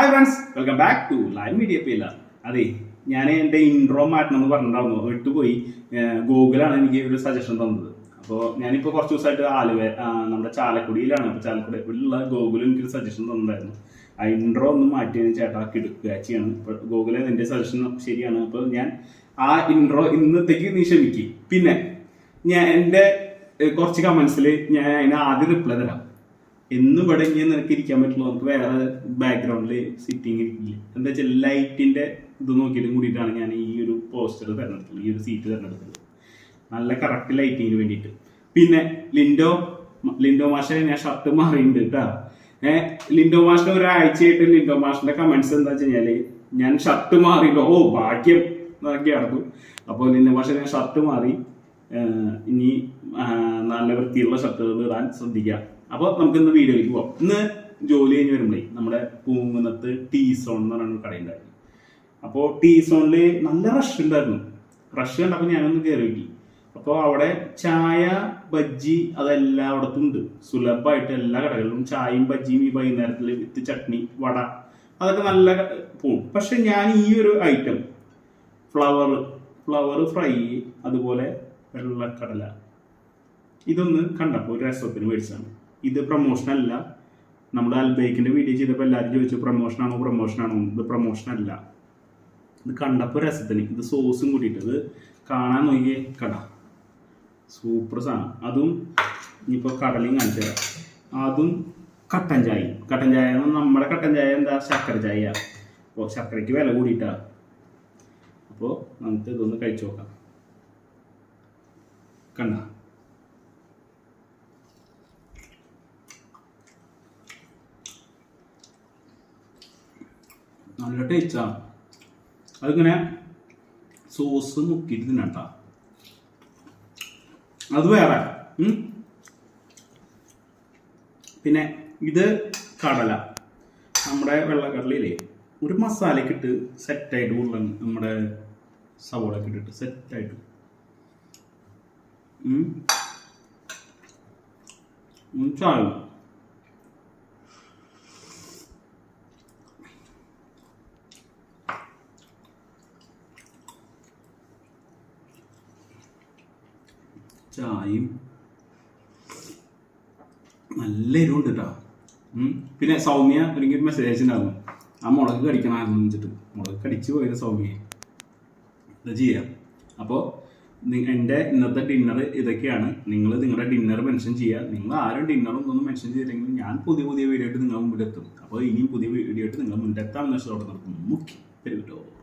Hi friends welcome back to live media പേല അതെ ഞാൻ എന്റെ ഇൻട്രോ മാറ്റണം എന്ന് പറഞ്ഞിട്ടുണ്ടായിരുന്നു. വിട്ടുപോയി ഗൂഗിളാണ് എനിക്ക് ഒരു സജഷൻ തന്നത്. അപ്പോൾ ഞാനിപ്പോൾ കുറച്ച് ദിവസമായിട്ട് ആലുവ നമ്മുടെ ചാലക്കുടിയിലാണ്. അപ്പോൾ ചാലക്കുടിയിലുള്ള ഗൂഗിൾ എനിക്കൊരു സജഷൻ തന്നിട്ടുണ്ടായിരുന്നു. ആ ഇൻട്രോ ഒന്ന് മാറ്റി ചേട്ടാ ചെയ്യണം. ഇപ്പോൾ ഗൂഗിൾ എന്റെ സജഷൻ ശരിയാണ്. അപ്പോൾ ഞാൻ ആ ഇൻട്രോ ഇന്നത്തേക്ക് നീ ക്ഷമിക്കും. പിന്നെ ഞാൻ എന്റെ കുറച്ച് കമൻസിൽ ഞാൻ അതിന് ആദ്യം റിപ്ലൈ തരാം. എന്നും ഇവിടെ ഇങ്ങനെ നിനക്ക് ഇരിക്കാൻ പറ്റുള്ളൂ. നമുക്ക് വേറെ ബാക്ക്ഗ്രൗണ്ടിൽ സിറ്റിംഗ് ഇരിക്കില്ല. എന്താ വെച്ചാൽ ലൈറ്റിന്റെ ഇത് നോക്കിയിട്ട് കൂടിയിട്ടാണ് ഞാൻ ഈ ഒരു പോസ്റ്റർ തിരഞ്ഞെടുത്തത് ഈ ഒരു സീറ്റ് തിരഞ്ഞെടുത്തത്. നല്ല കറക്റ്റ് ലൈറ്റിങ്ങിന് വേണ്ടിയിട്ട്. പിന്നെ ലിൻഡോ ലിൻഡോ മാഷെ ഞാൻ ഷർട്ട് മാറിയിട്ടുണ്ട് കേട്ടോ ഏഹ് ലിൻഡോ മാഷിന്റെ ഒരാഴ്ചയായിട്ട് ലിൻഡോ മാഷിന്റെ കമന്റ്സ് എന്താ വെച്ച് കഴിഞ്ഞാൽ ഞാൻ ഷർട്ട് മാറിയിട്ടോ ഓ ഭാഗ്യം എന്നൊക്കെ അപ്പോൾ ലിൻഡോ മാഷെ ഞാൻ ഷർട്ട് മാറി ഇനി നല്ല വൃത്തിയുള്ള ഷർട്ടുകൾ ഇടാൻ ശ്രദ്ധിക്കാം. അപ്പോൾ നമുക്ക് ഇന്ന് വീഡിയോയിലേക്ക് പോകാം ഇന്ന് ജോലി കഴിഞ്ഞ് വരുമ്പോഴേ നമ്മുടെ പൂങ്കുന്നത്ത് ടീ സോൺ എന്ന് പറയുന്ന കടയുണ്ടായിരുന്നു അപ്പോൾ ടീ സോണിൽ നല്ല റഷ് ഉണ്ടായിരുന്നു റഷ് കണ്ടപ്പോൾ ഞാനൊന്ന് കയറി നോക്കി. അപ്പോൾ അവിടെ ചായ ബജ്ജി അതെല്ലാം അതെല്ലായിടത്തും ഉണ്ട്. സുലഭമായിട്ട് എല്ലാ കടകളിലും ചായയും ബജ്ജിയും ഈ വൈകുന്നേരത്തിൽ വിത്ത് ചട്നി വട അതൊക്കെ നല്ല പോകും പക്ഷെ ഞാൻ ഈ ഒരു ഐറ്റം ഫ്ലവർ ഫ്ലവർ ഫ്രൈ അതുപോലെ വെള്ളക്കടല ഇതൊന്ന് കണ്ടപ്പോൾ ഒരു രസത്തിന് മേടിച്ചാണ് ഇത് പ്രൊമോഷൻ അല്ല. നമ്മൾ അൽബൈക്കിന്റെ വീഡിയോ ചെയ്തപ്പോൾ എല്ലാവരും ചോദിച്ചു പ്രൊമോഷൻ ആണോ ഇത് പ്രൊമോഷൻ അല്ല. ഇത് കണ്ടപ്പോൾ രസത്തിന് ഇത് സോസും കൂട്ടിയിട്ട് ഇത് കാണാൻ നോക്കിയേ കട സൂപ്പർ സാധനം അതും ഇനിയിപ്പോൾ കടലയും കാണിച്ചു തരാം. അതും കട്ടൻ ചായ കട്ടൻ ചായ നമ്മുടെ കട്ടൻ ചായ എന്താ? ശർക്കര ചായ അപ്പോൾ ശർക്കരയ്ക്ക് വില കൂടിയിട്ടാ. അപ്പോൾ നമുക്ക് ഇതൊന്ന് കഴിച്ചു നോക്കാം. കണ്ട? നല്ല ടേസ്റ്റാണ് അതിങ്ങനെ സോസ് മുക്കിയിട്ട് തിന്നട്ട അത് വേറെ. പിന്നെ ഇത് കടല. നമ്മുടെ വെള്ളക്കടലയിലേ ഒരു മസാലയൊക്കെ ഇട്ട് സെറ്റായിട്ട് ഉരുളൻ നമ്മുടെ സവോളൊക്കെ ഇട്ടിട്ട് സെറ്റായിട്ട് ഉം. ചായയും നല്ല എരിവുണ്ട് കേട്ടോ പിന്നെ സൗമ്യ എനിക്ക് മെസ്സേജ് അയച്ചിട്ടുണ്ടായിരുന്നു. ആ മുളക് കടിക്കണമെന്ന് വെച്ചിട്ട്. മുളക് കടിച്ചു പോയത് സൗമ്യ ഇത് ചെയ്യാം. അപ്പോൾ എന്റെ ഇന്നത്തെ ഡിന്നർ ഇതൊക്കെയാണ്. നിങ്ങൾ നിങ്ങളുടെ ഡിന്നർ മെൻഷൻ ചെയ്യുക നിങ്ങൾ ആരും ഡിന്നറും ഒന്നും മെൻഷൻ ചെയ്തില്ലെങ്കിൽ ഞാൻ പുതിയ പുതിയ വീഡിയോ ആയിട്ട് നിങ്ങളുടെ മുമ്പിൽ എത്തും അപ്പോൾ ഇനിയും പുതിയ വീഡിയോ ആയിട്ട് നിങ്ങളുടെ മുന്നിൽ എത്താമെന്ന ഇഷ്ടത്തോടെ നടത്തുന്നു മുഖ്യം